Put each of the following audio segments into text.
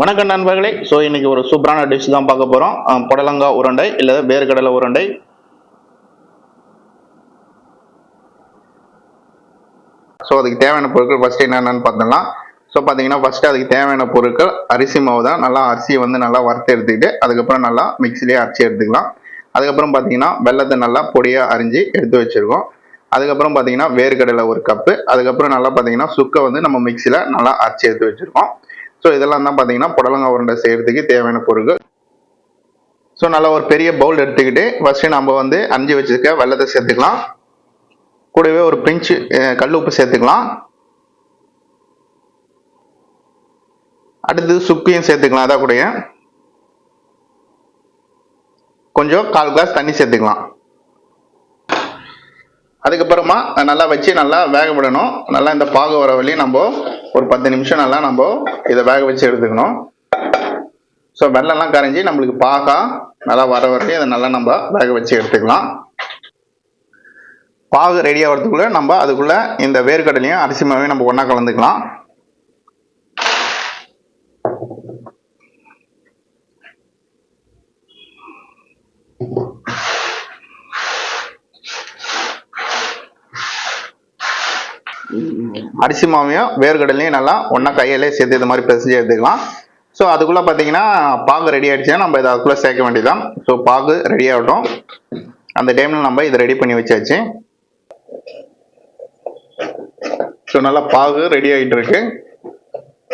வணக்கம் நண்பர்களே. ஸோ இன்னைக்கு ஒரு சூப்பரான டிஷ் தான் பார்க்க போகிறோம் புடலங்காய் உருண்டை இல்லை வேர்க்கடலை உருண்டை. ஸோ அதுக்கு தேவையான பொருட்கள் ஃபஸ்ட்டு என்னென்னு பார்த்தோம்னா ஸோ பார்த்தீங்கன்னா ஃபஸ்ட்டு அதுக்கு தேவையான பொருட்கள் அரிசி மாவு தான். நல்லா அரிசியை வந்து நல்லா வறுத்து எடுத்துக்கிட்டு அதுக்கப்புறம் நல்லா மிக்சிலேயே அரைச்சி எடுத்துக்கலாம். அதுக்கப்புறம் பார்த்தீங்கன்னா வெள்ளத்தை நல்லா பொடியாக அரிஞ்சு எடுத்து வச்சுருக்கோம். அதுக்கப்புறம் பார்த்தீங்கன்னா வேர்க்கடலை ஒரு கப்பு அதுக்கப்புறம் நல்லா பார்த்தீங்கன்னா சுக்கை வந்து நம்ம மிக்சியில் நல்லா அரைச்சி எடுத்து வச்சுருக்கோம். ஸோ இதெல்லாம் தான் பார்த்தீங்கன்னா புடலங்காய் உருண்டை செய்கிறதுக்கு தேவையான பொருட்கள். ஸோ நல்லா ஒரு பெரிய பவுல் எடுத்துக்கிட்டு ஃபஸ்ட்டு நம்ம வந்து அஞ்சு வச்சுருக்க வெள்ளத்தை சேர்த்துக்கலாம். கூடவே ஒரு பிஞ்சு கல் உப்பு சேர்த்துக்கலாம். அடுத்தது சுக்கையும் சேர்த்துக்கலாம் அதான் கூட கொஞ்சம் கால் கிளாஸ் தண்ணி சேர்த்துக்கலாம். அதுக்கப்புறமா நல்லா வச்சு நல்லா வேக விடணும். நல்லா இந்த பாகு வர வரையும் நம்ம ஒரு பத்து நிமிஷம் நல்லா நம்ம இதை வேக வச்சு எடுத்துக்கணும். ஸோ வெள்ளம்லாம் கரைஞ்சி நம்மளுக்கு பாகா நல்லா வர வரையும் இதை நல்லா நம்ம வேக வச்சு எடுத்துக்கலாம். பாகு ரெடி ஆகிறதுக்குள்ள நம்ம அதுக்குள்ள இந்த வேர்க்கடலையும் அரிசி மாவையும் நம்ம ஒன்றா கலந்துக்கலாம். அரிசி மாவையும் வேர்க்கடலையும் நல்லா ஒன்றா கையிலே சேர்த்து இது மாதிரி பிசைஞ்சு எடுத்துக்கலாம். ஸோ அதுக்குள்ளே பார்த்தீங்கன்னா பாகு ரெடி ஆகிடுச்சுன்னா நம்ம இதை அதுக்குள்ளே சேர்க்க வேண்டியதான் ஸோ பாகு ரெடி ஆகட்டும். அந்த டைமில் நம்ம இதை ரெடி பண்ணி வச்சாச்சு. ஸோ நல்லா பாகு ரெடி ஆகிட்டு இருக்கு.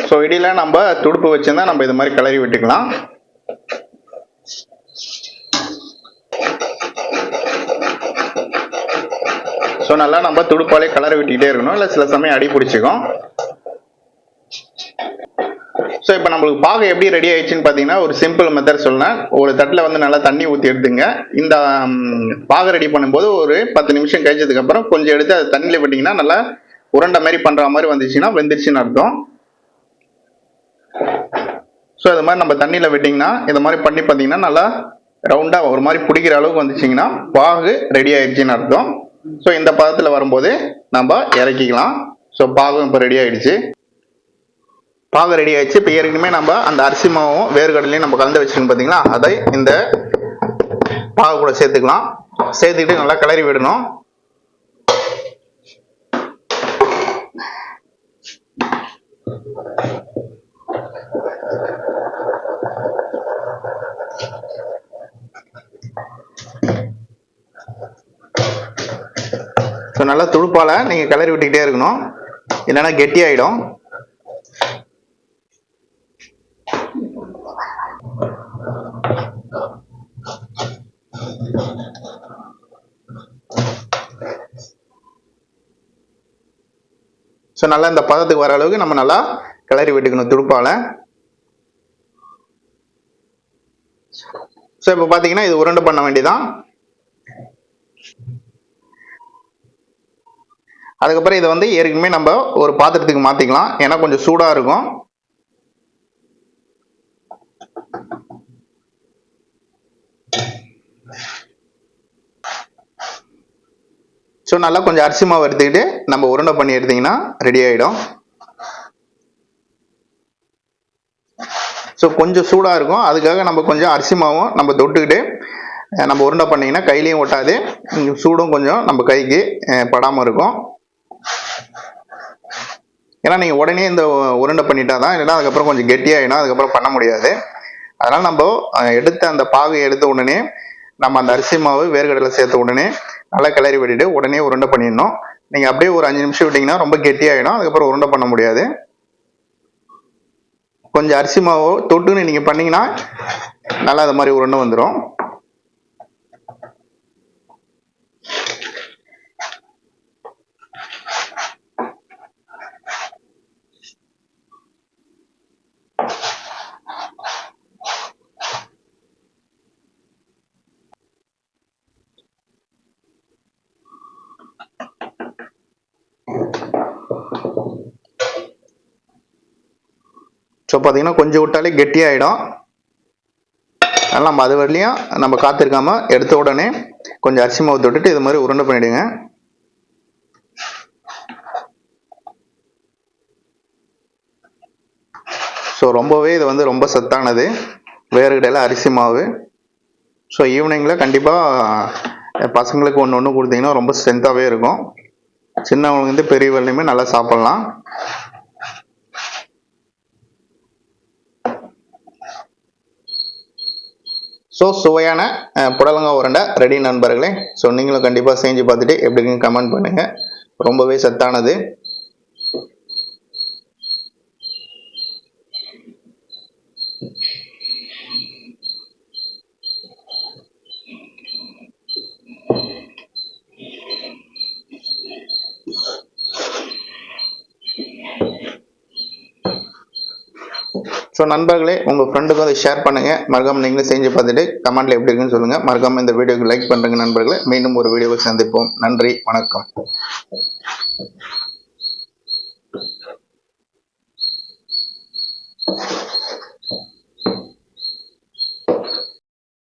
ஸோ இடையில நம்ம துடுப்பு வச்சுருந்தா நம்ம இது மாதிரி கிளறி விட்டுக்கலாம். ஸோ நல்லா நம்ம துடுப்பாலே கலரை விட்டுக்கிட்டே இருக்கணும். இல்லை சில சமயம் அடி பிடிச்சிக்கும். ஸோ இப்போ நம்மளுக்கு பாகு எப்படி ரெடி ஆயிடுச்சுன்னு பார்த்தீங்கன்னா ஒரு சிம்பிள் மெத்தட் சொல்லேன் ஒரு தட்டில் வந்து நல்லா தண்ணி ஊற்றி எடுத்துங்க. இந்த பாகு ரெடி பண்ணும்போது ஒரு பத்து நிமிஷம் கழிச்சதுக்கப்புறம் கொஞ்சம் எடுத்து அது தண்ணியில் விட்டிங்கன்னா நல்லா உருண்டை மாதிரி பண்ணுற மாதிரி வந்துச்சுன்னா வெந்துருச்சுன்னு அர்த்தம். ஸோ இது மாதிரி நம்ம தண்ணியில் விட்டிங்கன்னா இந்த மாதிரி பண்ணி பார்த்தீங்கன்னா நல்லா ரவுண்டாக ஒரு மாதிரி பிடிக்கிற அளவுக்கு வந்துச்சிங்கன்னா பாகு ரெடி ஆயிடுச்சுன்னு அர்த்தம். ஸோ இந்த பதத்தில் வரும்போது நம்ம இறக்கிக்கலாம். ஸோ பாகம் இப்போ ரெடி ஆயிடுச்சு. பாகம் ரெடி ஆயிடுச்சு. இப்போ ஏற்கனவே நம்ம அந்த அரிசி மாவும் வேர்க்கடலையும் நம்ம கலந்து வச்சுருக்கோம் பார்த்தீங்களா அதை இந்த பாகு கூட சேர்த்துக்கலாம். சேர்த்துக்கிட்டு நல்லா கிளறி விடணும். ஸோ நல்லா துடுப்பால் நீங்கள் கிளறி விட்டுக்கிட்டே இருக்கணும். இல்லைன்னா கெட்டி ஆகிடும் ஸோ நல்லா இந்த பதத்துக்கு வர அளவுக்கு நம்ம நல்லா கிளறி விட்டுக்கணும் துடுப்பால். ஸோ இப்போ பார்த்தீங்கன்னா இது உருண்டை பண்ண வேண்டியதான் அதுக்கப்புறம் இதை வந்து ஏற்கனவே நம்ம ஒரு பாத்திரத்துக்கு மாற்றிக்கலாம் ஏன்னா கொஞ்சம் சூடாக இருக்கும். ஸோ நல்லா கொஞ்சம் அரிசி மாவு எடுத்துக்கிட்டு நம்ம உருண்டை பண்ணி எடுத்திங்கன்னா ரெடி ஆகிடும் ஸோ கொஞ்சம் சூடாக இருக்கும். அதுக்காக நம்ம கொஞ்சம் அரிசி மாவும் நம்ம தொட்டுக்கிட்டு நம்ம உருண்டை பண்ணிங்கன்னா கையிலையும் ஒட்டாது. சூடும் கொஞ்சம் நம்ம கைக்கு படாமல் இருக்கும். ஏன்னா நீங்கள் உடனே இந்த உருண்டை பண்ணிட்டா தான் இல்லைன்னா அதுக்கப்புறம் கொஞ்சம் கெட்டியாகிடும் அதுக்கப்புறம் பண்ண முடியாது. அதனால் நம்ம எடுத்த அந்த பாகை எடுத்த உடனே நம்ம அந்த அரிசி மாவு வேர்க்கடலை சேர்த்த உடனே நல்லா கிளறி விட்டுட்டு உடனே உருண்டை பண்ணிடணும். நீங்கள் அப்படியே ஒரு அஞ்சு நிமிஷம் விட்டிங்கன்னா ரொம்ப கெட்டியாகிடும் அதுக்கப்புறம் உருண்டை பண்ண முடியாது. கொஞ்சம் அரிசி மாவோ தொட்டுன்னு நீங்கள் பண்ணிங்கன்னா நல்லா அது மாதிரி உருண்டை வந்துடும் ஸோ பார்த்தீங்கன்னா கொஞ்சம் விட்டாலே கெட்டியாகிடும் அதனால் நம்ம அது வரலையும் நம்ம காத்திருக்காமல் எடுத்த உடனே கொஞ்சம் அரிசி மாவு தொட்டுட்டு இது மாதிரி உருண்டை பண்ணிவிடுங்க ஸோ ரொம்பவே இது வந்து ரொம்ப சத்தானது. வேறு வேர்க்கடையில் அரிசி மாவு. ஸோ ஈவினிங்கில் கண்டிப்பாக பசங்களுக்கு ஒன்று ஒன்று கொடுத்தீங்கன்னா ரொம்ப ஸ்ட்ரென்த்தாகவே இருக்கும். சின்னவங்களுக்கு பெரியவங்களையுமே நல்லா சாப்பிட்லாம். ஸோ சுவையான புடலங்காய் உருண்டை ரெடி நண்பர்களே. ஸோ நீங்களும் கண்டிப்பாக செஞ்சு பார்த்துட்டு எப்படின்னு கமெண்ட் பண்ணுங்கள் ரொம்பவே சத்தானது. ஸோ நண்பர்களே உங்கள் ஃப்ரெண்டுக்கு அதை ஷேர் பண்ணுங்கள் மறக்காமல் நீங்களும் செஞ்சு பார்த்துட்டு கமெண்ட்டில் எப்படி இருக்குன்னு சொல்லுங்கள் மறக்காமல் இந்த வீடியோக்கு லைக் பண்ணுறங்க நண்பர்களை. மீண்டும் ஒரு வீடியோவை சந்திப்போம். நன்றி வணக்கம்.